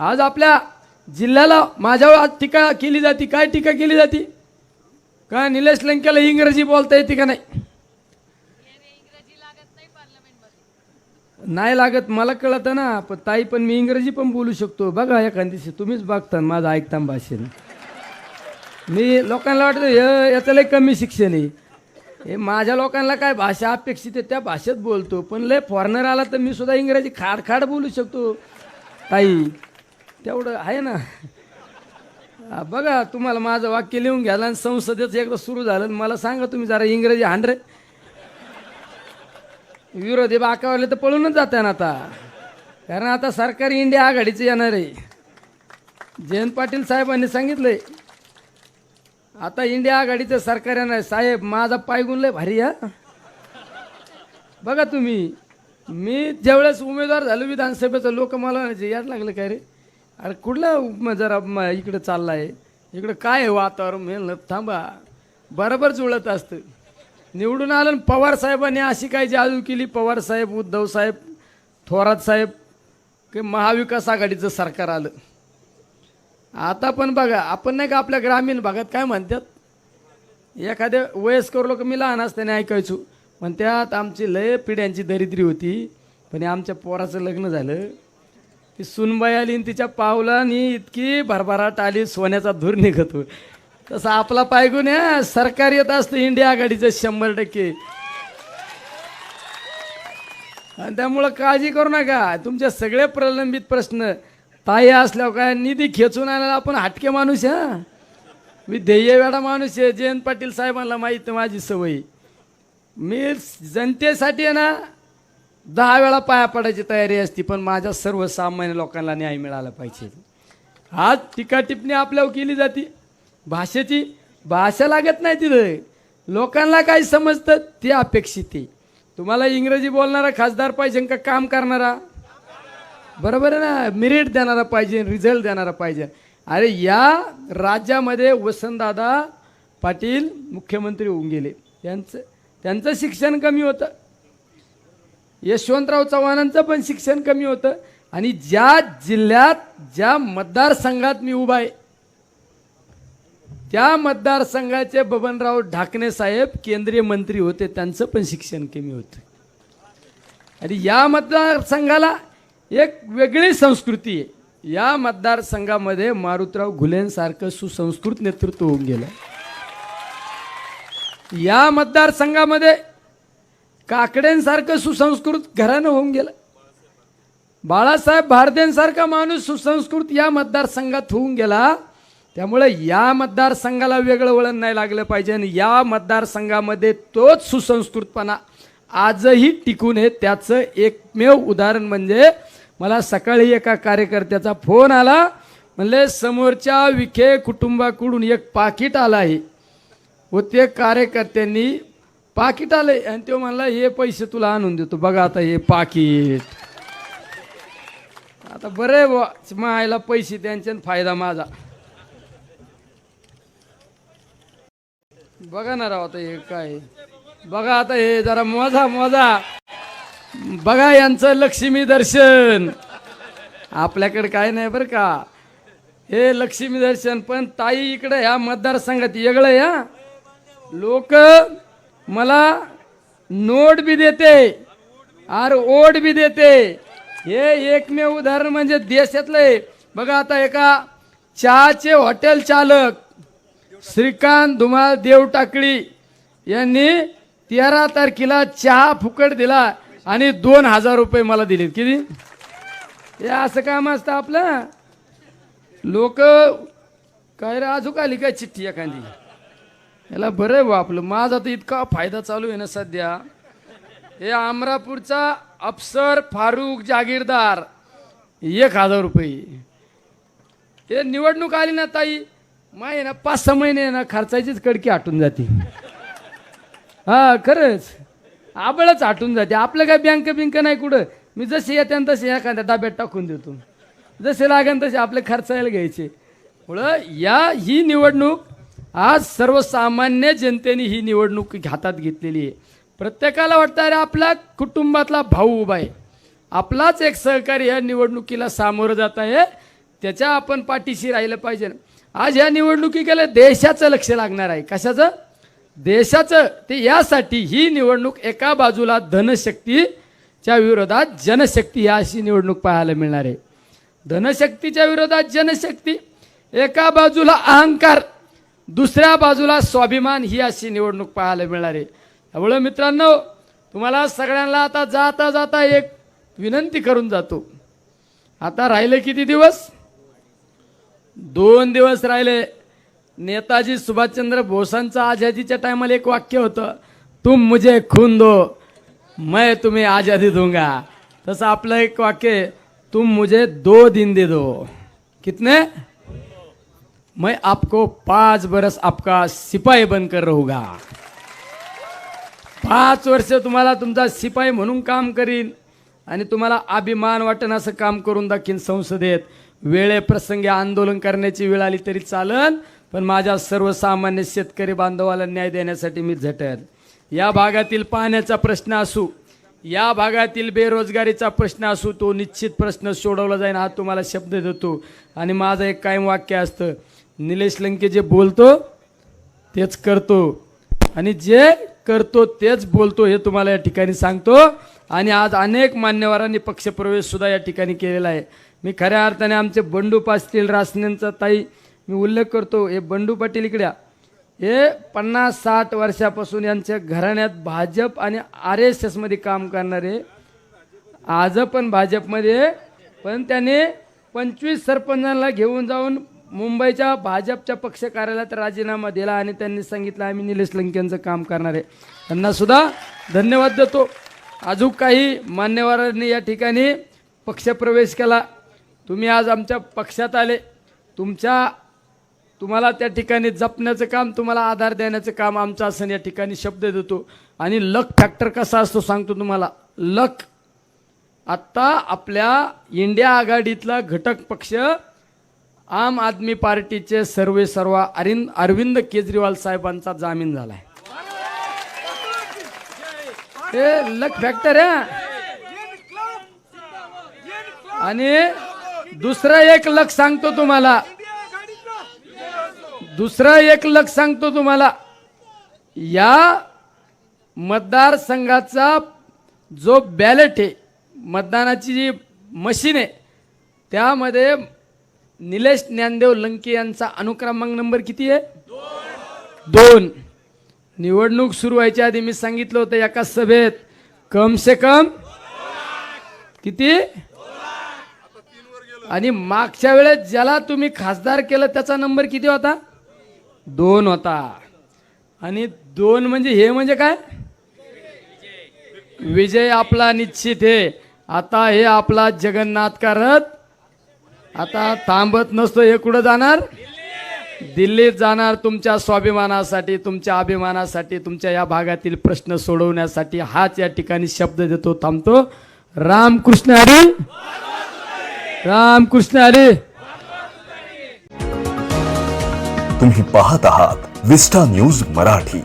आज आपल्या जिल्ह्याला माझ्यावर आज टीका केली जाते. काय टीका केली जाते? का निलेश लंकेला इंग्रजी बोलता येते का नाही? नाही लागत मला कळतं ना. पण ताई पण मी इंग्रजी पण बोलू शकतो. बघा एखाद दिवशी तुम्हीच बघता माझं ऐकता भाषेन. मी लोकांना वाटतं हे याचं लय कमी शिक्षण आहे. हे माझ्या लोकांना काय भाषा अपेक्षित आहे त्या भाषेत बोलतो. पण लय फॉरेनर आला तर मी सुद्धा इंग्रजी खाड खाड बोलू शकतो. ताई तेवढं आहे ना. बघा तुम्हाला माझं वाक्य लिहून घ्यायला आणि संसदेचं एकदा सुरू झालं आणि मला सांगा तुम्ही जरा इंग्रजी हांडरे विरोधी बाकावले तर पळूनच जाते ना आता. कारण आता सरकारी इंडिया आघाडीचं येणार आहे. जयंत पाटील साहेबांनी सांगितलंय आता इंडिया आघाडीचं सरकार येणार आहे. साहेब माझा पायगुण लय भारी हा. बघा तुम्ही मी ज्यावेळेस उमेदवार झालो विधानसभेचं लोक मला म्हणायचे याड लागलं काय रे? अरे कुठला जरा म- चालला आहे इकडं काय आहे वातावरण? म्हणलं थांबा. बरोबर जुळत असतं. निवडून आलं आणि पवार साहेबांनी अशी काय जादू केली. पवार साहेब उद्धव साहेब थोरात साहेब की महाविकास आघाडीचं सरकार आलं. आता पण बघा आपण नाही का आपल्या ग्रामीण भागात काय म्हणतात? एखाद्या वयस्कर लोक मी लहान असताना ऐकायचो. पण त्यात आमची लय पिढ्यांची दरिद्री होती. पण आमच्या पोराचं लग्न झालं. ती सुनबाई आली आणि तिच्या पावलानी इतकी भरभराट आली सोन्याचा धूर निघतो. तसं आपला पायगुण आहे सरकार येत असतं इंडिया आघाडीचं शंभर टक्के. आणि त्यामुळं काळजी करू नका. तुमचे सगळे प्रलंबित प्रश्न ताई असल्यावर काय निधी खेचून आणायला आपण हटके माणूस हा? मी ध्येयवेडा माणूस आहे जयंत पाटील साहेबांना माहीत माझी सवय. मी जनतेसाठी आहे ना दहा वेळा पाया पडायची तयारी असती पण माझ्या सर्वसामान्य लोकांना न्याय मिळाला पाहिजे. आज टीका टिप्पणी आपल्यावर केली जाते. भाषेची भाषा लागत नाही तिथं. लोकांना काय समजतं ते अपेक्षित आहे. तुम्हाला इंग्रजी बोलणारा खासदार पाहिजे का काम करणारा? बरोबर आहे ना? मेरिट देणारा पाहिजे रिझल्ट देणारा पाहिजे. अरे या राज्यामध्ये वसंतदादा पाटील मुख्यमंत्री होऊन गेले. त्यांचं त्यांचं शिक्षण कमी होतं. यशवंतराव चव्हाणांचं पण शिक्षण कमी होतं. आणि ज्या जिल्ह्यात ज्या मतदारसंघात मी उभा आहे त्या मतदारसंघाचे बबनराव ढाकणे साहेब केंद्रीय मंत्री होते त्यांचं पण शिक्षण कमी होतं. आणि या मतदारसंघाला एक वेगळी संस्कृती आहे. या मतदारसंघामध्ये मारुतराव घुलेंसारखं सुसंस्कृत नेतृत्व होऊन गेलं. या मतदारसंघामध्ये काकड्यांसारखं सुसंस्कृत घरानं होऊन गेलं. बाळासाहेब भारदेंसारखा माणूस सुसंस्कृत या मतदारसंघात होऊन गेला. त्यामुळे या मतदारसंघाला वेगळं वळण नाही लागलं पाहिजे आणि या मतदारसंघामध्ये तोच सुसंस्कृतपणा आजही टिकून आहे. त्याचं एकमेव उदाहरण म्हणजे मला सकाळी एका कार्यकर्त्याचा फोन आला. म्हणले समोरच्या विखे कुटुंबाकडून एक पाकिट आलं आहे. व ते कार्यकर्त्यांनी पाकिट आलंय आणि तो म्हणला हे पैसे तुला आणून देतो. बघा आता हे पाकिट. आता बरं आहे बुवा मायला पैसे त्यांचे फायदा माझा. बघा ना राव आता हे काय. बघा आता हे जरा मोजा मोजा. बघा यांचं लक्ष्मी दर्शन. आपल्याकडे काय नाही बरं का. हे लक्ष्मी दर्शन पण ताई इकडे ह्या मतदारसंघात वेगळं या लोक मला नोट बी देते आर ओट बी देते. हे एकमेव उदाहरण म्हणजे देशातलं आहे बघा आता एका चहाचे हॉटेल चालक श्रीकांत धुमाळ देव टाकळी यांनी तेरा तारखेला चहा फुकट दिला आणि दोन हजार रुपये मला दिले. किती? हे असं काम असतं आपलं. लोक काय रे अजून आली काय चिठ्ठी एखादी? याला बरं आहे बा आपलं. माझा तर इतका फायदा चालू आहे ना सध्या. हे अमरापूरचा अफसर फारूक जागीरदार. एक हजार रुपये. हे निवडणूक आली ना ताई माय ना पाच सहा महिने ना खर्चाचीच कडकी आटून जाते. हा खरंच. आबळच आटून जाते. आपलं काय बँक बिंक नाही कुठं. मी जसे येते तसे एखाद्या डब्यात टाकून देतो. जसे लागेल तसे आपले खर्चायला घ्यायचे. मुळं या ही निवडणूक आज सर्वसामान्य जनतेने ही निवडणूक हातात घेतलेली आहे. प्रत्येकाला वाटतं अरे आपल्या कुटुंबातला भाऊ उभा आहे. आपलाच एक सहकारी या निवडणुकीला सामोरं जात आहे. त्याच्या आपण पाठीशी राहिलं पाहिजे. आज या निवडणुकीकडे देशाचं लक्ष लागणार आहे. कशाचं? देशाचं. ते यासाठी ही निवडणूक एका बाजूला धनशक्तीच्या विरोधात जनशक्ती ह्या अशी निवडणूक पाहायला मिळणार आहे. धनशक्तीच्या विरोधात जनशक्ती एका बाजूला अहंकार दुसऱ्या बाजूला स्वाभिमान ही अशी निवडणूक पाहायला मिळणार आहे. त्यामुळं मित्रांनो तुम्हाला सगळ्यांना आता जाता जाता एक विनंती करून जातो. आता राहिले किती दिवस? दोन दिवस राहिले. नेताजी सुभाषचंद्र बोसांचं आझादीच्या टायमाला एक वाक्य होतं तुम मुझे खून दो मैं तुम्ही आझादी दूंगा. तसं आपलं एक वाक्य तुम मुझे दो दिन दे दो. कितने? मैं आपको पाच बरस आपका सिपाही बनकर रहूगा। पाच वर्ष तुम्हाला तुमचा सिपाही म्हणून काम करीन आणि तुम्हाला अभिमान वाटण असं काम करून दाखीन संसदेत. वेळेप्रसंगी आंदोलन करण्याची वेळ आली तरी चालन पण माझ्या सर्वसामान्य शेतकरी बांधवाला न्याय देण्यासाठी मी झटल या भागातील पाण्याचा प्रश्न असू या भागातील बेरोजगारीचा प्रश्न असू तो निश्चित प्रश्न सोडवला जाईल हा तुम्हाला शब्द देतो. आणि माझं एक कायम वाक्य असतं निलेश लंके जे बोलतो तेच करतो. आणि जे करतो तेच बोलतो हे तुम्हाला या ठिकाणी सांगतो. आणि आज अनेक मान्यवरांनी पक्षप्रवेशसुद्धा या ठिकाणी केलेला आहे. मी खऱ्या अर्थाने आमचे बंडू पाटील रासनेंचा ताई मी उल्लेख करतो हे बंडू पाटील इकड्या हे पन्नास साठ वर्षापासून यांच्या घराण्यात भाजप आणि आर एस एसमध्ये काम करणारे आज पण भाजपमध्ये पण त्याने पंचवीस सरपंचांना घेऊन जाऊन मुंबईच्या भाजपच्या पक्ष कार्यालयात राजीनामा दिला आणि त्यांनी सांगितलं आम्ही निलेश लंकेंचं काम करणार आहे. त्यांना सुद्धा धन्यवाद देतो. अजून काही मान्यवरांनी या ठिकाणी पक्षप्रवेश केला. तुम्ही आज आमच्या पक्षात आले. तुमच्या तुम्हाला त्या ठिकाणी जपण्याचं काम तुम्हाला आधार देण्याचं काम आमचं असं या ठिकाणी शब्द देतो. आणि लक फॅक्टर कसा असतो सांगतो तुम्हाला. लक आत्ता आपल्या इंडिया आघाडीतला घटक पक्ष आम आदमी पार्टीचे सर्वे सर्व अरिंद अरविंद केजरीवाल साहेबांचा जामीन झालाय. हे लक फॅक्टर आहे आणि दुसरं एक लक सांगतो तुम्हाला. दुसरं एक लक सांगतो तुम्हाला. या मतदारसंघाचा जो बॅलेट आहे मतदानाची जी मशीन आहे त्यामध्ये निलेश ज्ञानदेव लंके यांचा अनुक्रमांक नंबर किती आहे? दोन. निवडणूक सुरू व्हायच्या आधी मी सांगितलं होतं एका सभेत कम से कम किती? आणि मागच्या वेळेस ज्याला तुम्ही खासदार केलं त्याचा नंबर किती होता? दोन होता. आणि दोन म्हणजे हे म्हणजे काय? विजय आपला निश्चित आहे. आता हे आपला जगन्नाथ करत आता थांबत नसतो हे कुठं जाणार? दिल्लीत जाणार तुमच्या स्वाभिमानासाठी तुमच्या अभिमानासाठी तुमच्या या भागातील प्रश्न सोडवण्यासाठी. हाच या ठिकाणी शब्द देतो थांबतो. रामकृष्ण हरी! रामकृष्ण हरी! तुम्ही पाहत आहात विस्टा न्यूज मराठी.